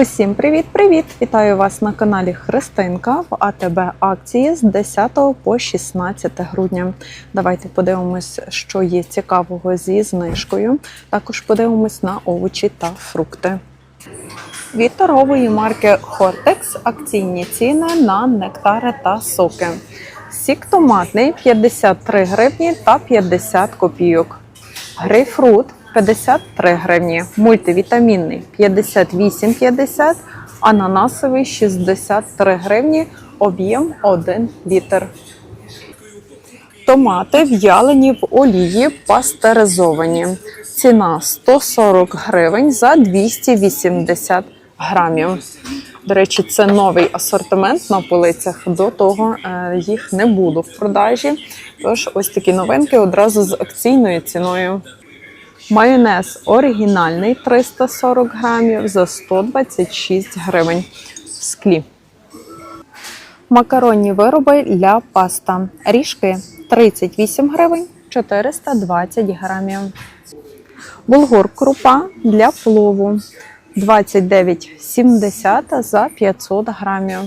Усім привіт-привіт! Вітаю вас на каналі Христинка в АТБ акції з 10 по 16 грудня. Давайте подивимось, що є цікавого зі знижкою. Також подивимось на овочі та фрукти. Від торгової марки Hortex акційні ціни на нектари та соки. Сік томатний 53 гривні та 50 копійок. Грейпфрут 53 гривні, мультивітамінний 58,50, ананасовий 63 гривні, об'єм 1 літр. Томати в'ялені в олії пастеризовані. Ціна 140 гривень за 280 грамів. До речі, це новий асортимент на полицях. До того е, їх не було в продажі. Тож ось такі новинки одразу з акційною ціною. Майонез оригінальний 340 грамів за 126 гривень в склі. Макаронні вироби для паста. Ріжки 38 гривень 420 грамів. Булгур крупа для плову 29,70 за 500 грамів.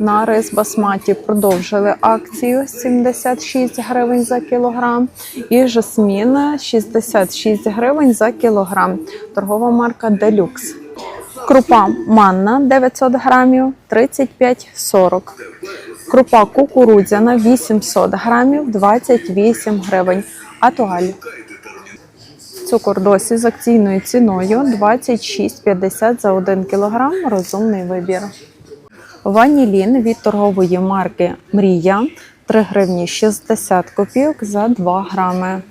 На рис басматі продовжили акцію 76 гривень за кілограм. І жасмін 66 гривень за кілограм. Торгова марка Делюкс. Крупа манна 900 грамів 35,40. Крупа кукурудзяна 800 грамів 28 гривень. Атуаль. Цукор досі з акційною ціною 26,50 за 1 кілограм. Розумний вибір. Ванілін від торгової марки Мрія 3 гривні 60 копійок за 2 грами.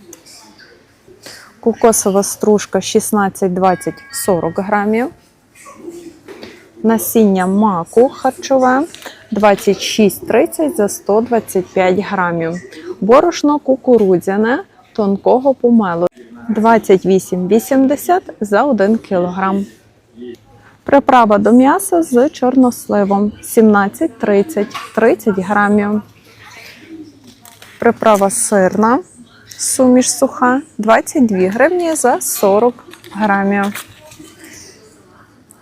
Кокосова стружка 16, 20, 40 грамів. Насіння маку харчове 26,30 за 125 грамів. Борошно кукурудзяне тонкого помелу 28,80 за 1 кілограм. Приправа до м'яса з чорносливом 17,30 30 грамів. Приправа сирна, суміш суха 22 гривні за 40 грамів.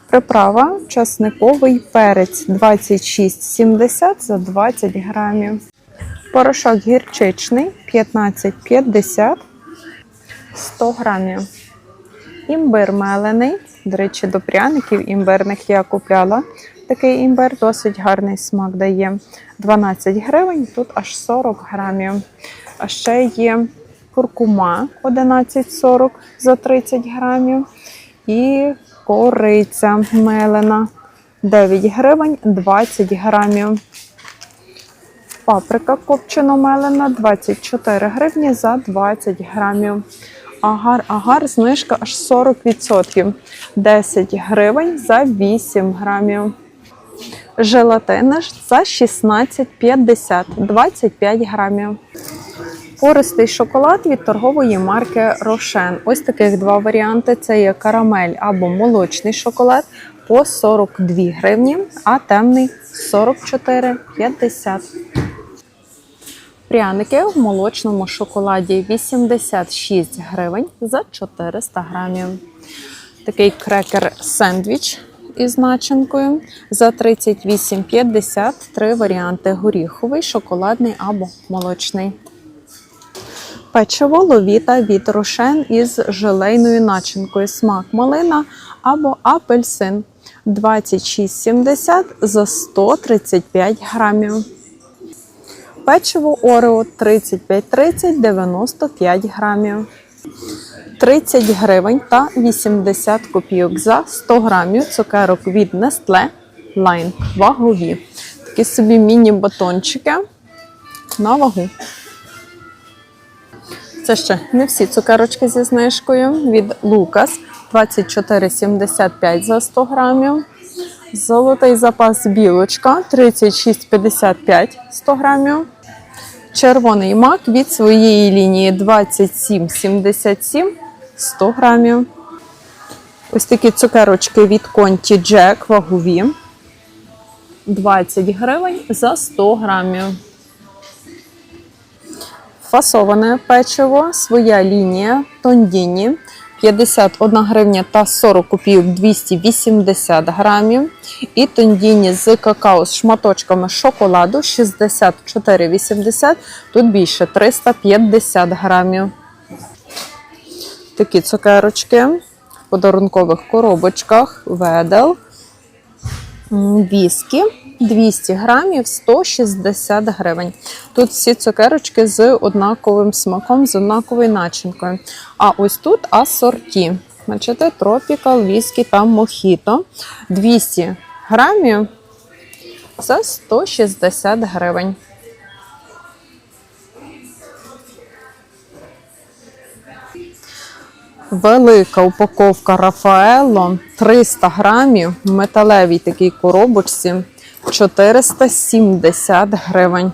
Приправа часниковий перець 26,70 за 20 грамів. Порошок гірчичний 15,50 100 грамів. Імбир мелений. До речі, до пряників імбирних я купляла. Такий імбир досить гарний смак дає. 12 гривень, тут аж 40 грамів. А ще є куркума 11,40 за 30 грамів. І кориця мелена 9 гривень 20 грамів. Паприка копчено мелена 24 гривні за 20 грамів. Агар, агар, знижка аж 40%. 10 гривень за 8 грамів. Желатин ж за 16,50 25 грамів. Пористий шоколад від торгової марки Рошен. Ось таких два варіанти: це є карамель або молочний шоколад по 42 гривні, а темний 44,50. Пряники в молочному шоколаді 86 гривень за 400 грамів. Такий крекер сендвіч із начинкою за 38,50. Три варіанти: горіховий, шоколадний або молочний. Печиво ловіта від рошен із желейною начинкою. Смак малина або апельсин 26,70 за 135 грамів. Печиво Орео 35,30 95 грамів. 30 гривень та 80 копійок за 100 грамів цукерок від Nestle Line. Вагові. Такі собі міні-батончики на вагу. Це ще не всі цукерочки зі знижкою від Лукас 24,75 за 100 грамів. Золотий запас білочка 36,55 100 грамів. Червоний мак від своєї лінії 27,77 100 грамів. Ось такі цукерочки від Конті Джек вагові. 20 гривень за 100 грамів. Фасоване печиво, своя лінія Тондіні 51 гривня та 40 копійок 280 грамів. І тондіні з какао з шматочками шоколаду 64,80, тут більше 350 грамів. Такі цукерочки в подарункових коробочках, ведел, віскі 200 грамів 160 гривень. Тут всі цукерочки з однаковим смаком, з однаковою начинкою. А ось тут асорті. Бачите, тропікал, віскі та мохіто. 200 грамів за 160 гривень. Велика упаковка Рафаело 300 грамів в металевій такій коробочці 470 гривень.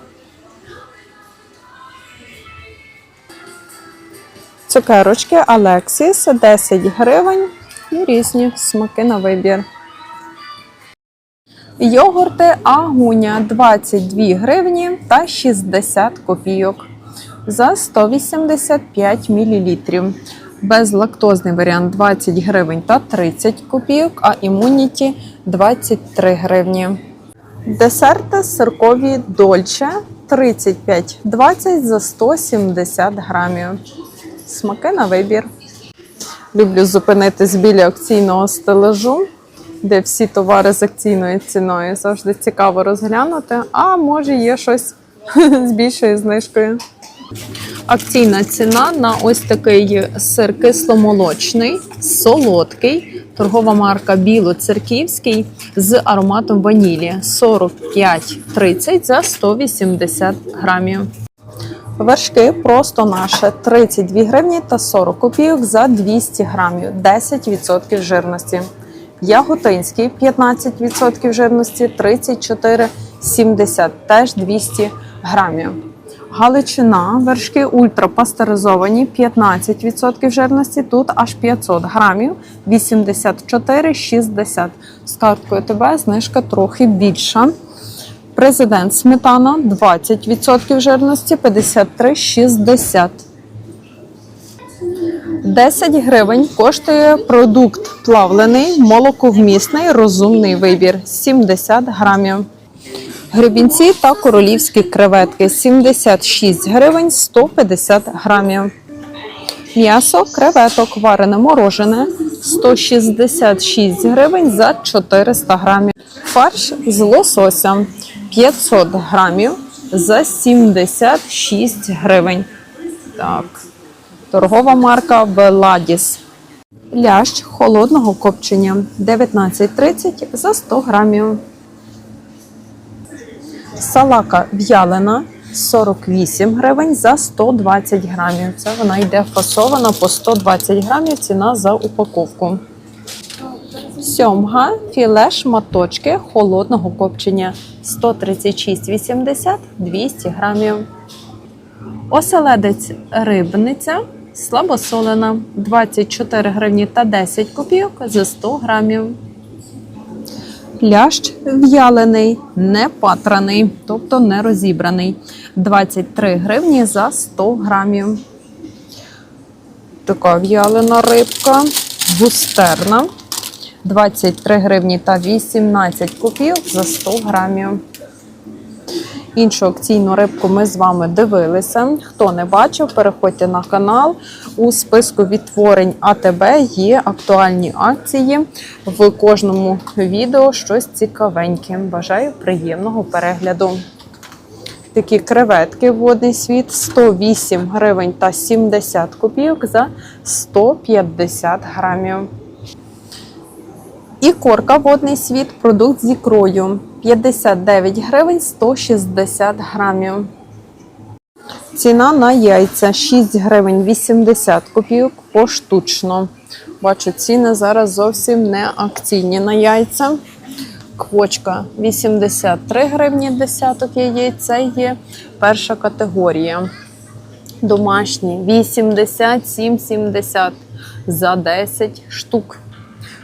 Цукерочки Алексіс 10 гривень і різні смаки на вибір. Йогурти Агуня 22 гривні та 60 копійок за 185 мл. Безлактозний варіант 20 гривень та 30 копійок, а імуніті 23 гривні. Десерти сиркові дольче 35-20 за 170 грамів. Смаки на вибір. Люблю зупинитись біля акційного стелажу, де всі товари з акційною ціною. Завжди цікаво розглянути, а може є щось з більшою знижкою. Акційна ціна на ось такий сир кисломолочний, солодкий, торгова марка Білоцерківський з ароматом ванілі 45,30 за 180 грамів. Вершки просто наше 32 гривні та 40 копійок за 200 грамів, 10% жирності. Яготинський 15% жирності, 34,70 теж 200 грамів. Галичина, вершки ультрапастеризовані, 15% жирності, тут аж 500 грамів, 84,60. З карткою ТБ знижка трохи більша. Президент сметана 20% жирності, 53,60. 10 гривень коштує продукт плавлений, молоковмісний, розумний вибір 70 грамів. Гребінці та королівські креветки 76 гривень 150 грамів. М'ясо креветок варене морожене 166 гривень за 400 грамів. Фарш з лосося 500 грамів за 76 гривень. Так. Торгова марка Веладіс. Лящ холодного копчення 19,30 за 100 грамів. Салака в'ялена 48 гривень за 120 грамів. Це вона йде фасована по 120 грамів. Ціна за упаковку. Сьомга філе шматочки холодного копчення 136,80 200 грамів. Оселедець рибниця слабосолена 24 гривні та 10 копійок за 100 грамів. Лящ в'ялений, не патраний, тобто не розібраний. 23 гривні за 100 грамів. Така в'ялена рибка, густерна. 23 гривні та 18 копійок за 100 грамів. Іншу акційну рибку ми з вами дивилися. Хто не бачив, переходьте на канал. У списку відтворень АТБ є актуальні акції. В кожному відео щось цікавеньке. Бажаю приємного перегляду. Такі креветки водний світ 108 гривень та 70 копійок за 150 грамів. І корка водний світ, продукт з ікрою 59 гривень 160 грамів. Ціна на яйця 6 гривень 80 копійок поштучно. Бачу, ціни зараз зовсім не акційні на яйця. Квочка 83 гривні десяток яєць. Це є перша категорія. Домашні 87,70 за 10 штук.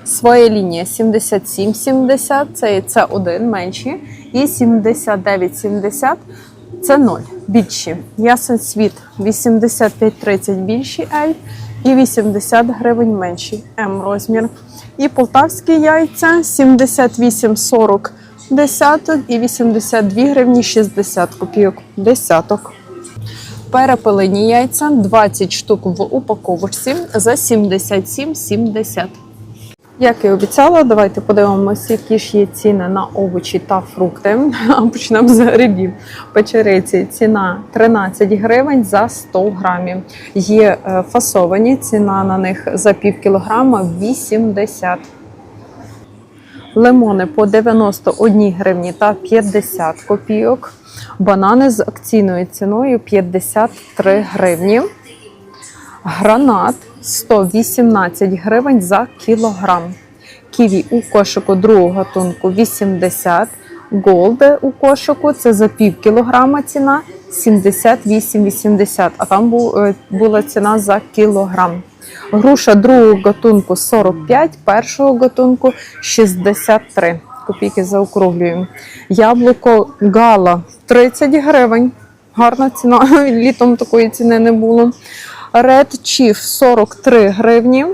Своя лінія 77,70, це яйце 1 менші, і 79,70 це 0 більші. Ясен світ 85,30 більші L і 80 гривень менші М розмір. І полтавські яйця 78,40 десяток і 82 гривні 60 копійок десяток. Перепелені яйця 20 штук в упаковочці за 77,70. Як і обіцяла, давайте подивимося, які ж є ціни на овочі та фрукти. Почнемо з грибів. Печериці ціна 13 гривень за 100 грамів. Є е, фасовані, ціна на них за пів кілограма 80. Лимони по 91 гривні та 50 копійок. Банани з акційною ціною 53 гривні. Гранат 118 гривень за кілограм. Ківі у кошику другого гатунку 80. Голде у кошику це за пів кілограма ціна 78,80, а там е, була ціна за кілограм. Груша другого гатунку 45, першого гатунку 63. Копійки заокруглюємо. Яблуко гала 30 гривень. Гарна ціна. Літом такої ціни не було. Red Chief 43 гривні.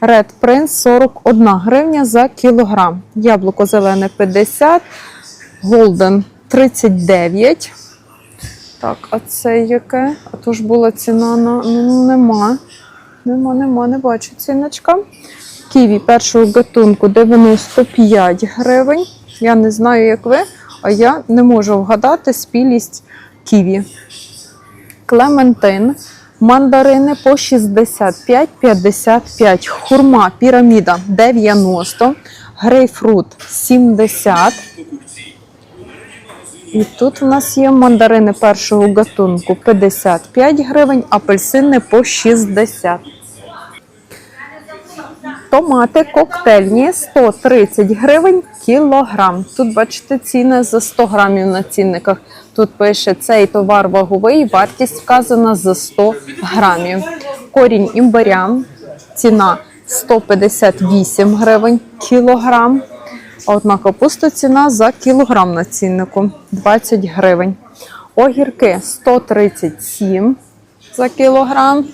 Red Prince 41 гривня за кілограм. Яблуко зелене 50, Golden 39. Так, а це яке? А то ж була ціна на ну, нема. Нема, нема, не бачу ціночка. Ківі першого гатунку 95 гривень. Я не знаю, як ви, а я не можу вгадати спілість ківі. Клементин. Мандарини по 65-55. Хурма піраміда 90. Грейпфрут 70. І тут в нас є мандарини першого гатунку 55 гривень, апельсини по 60. Томати коктейльні 130 гривень кілограм. Тут бачите ціни за 100 грамів на цінниках. Тут пише цей товар ваговий, вартість вказана за 100 грамів. Корінь імбиря, ціна 158 гривень кілограм. А от на ціна за кілограм на ціннику 20 гривень. Огірки 137 за кілограм.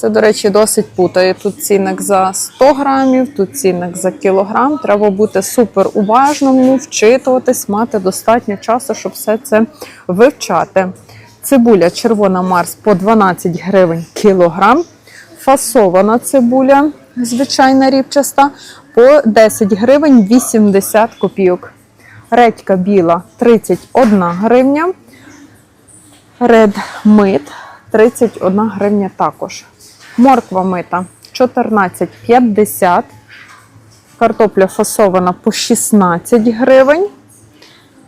Це, до речі, досить путає. Тут цінник за 100 грамів, тут цінник за кілограм. Треба бути супер уважним, вчитуватись, мати достатньо часу, щоб все це вивчати. Цибуля червона Марс по 12 гривень кілограм. Фасована цибуля, звичайна ріпчаста, по 10 гривень 80 копійок. Редька біла 31 гривня. Ред мит 31 гривня також. Морква мита 14,50. Картопля фасована по 16 гривень.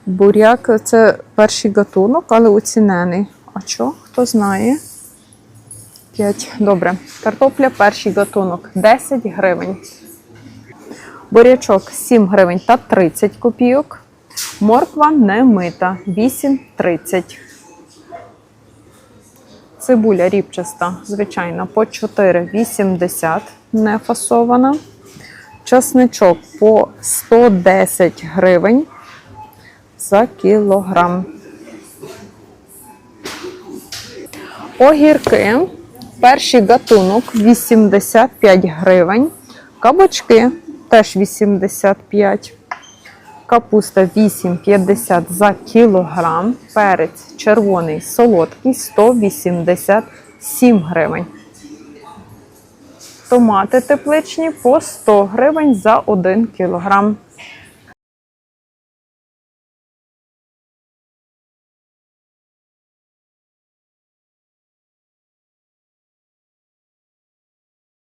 Буряк це перший гатунок, але оцінений. А що? Хто знає? 5. Добре. Картопля перший гатунок 10 гривень. Бурячок 7 гривень та 30 копійок. Морква не мита 8,30. Цибуля ріпчаста, звичайно, по 4,80 не фасована. Часничок по 110 гривень за кілограм. Огірки. Перший гатунок 85 гривень. Кабачки теж 85. Капуста 8,50 за кілограм. Перець червоний солодкий 187 гривень. Томати тепличні по 100 гривень за 1 кілограм.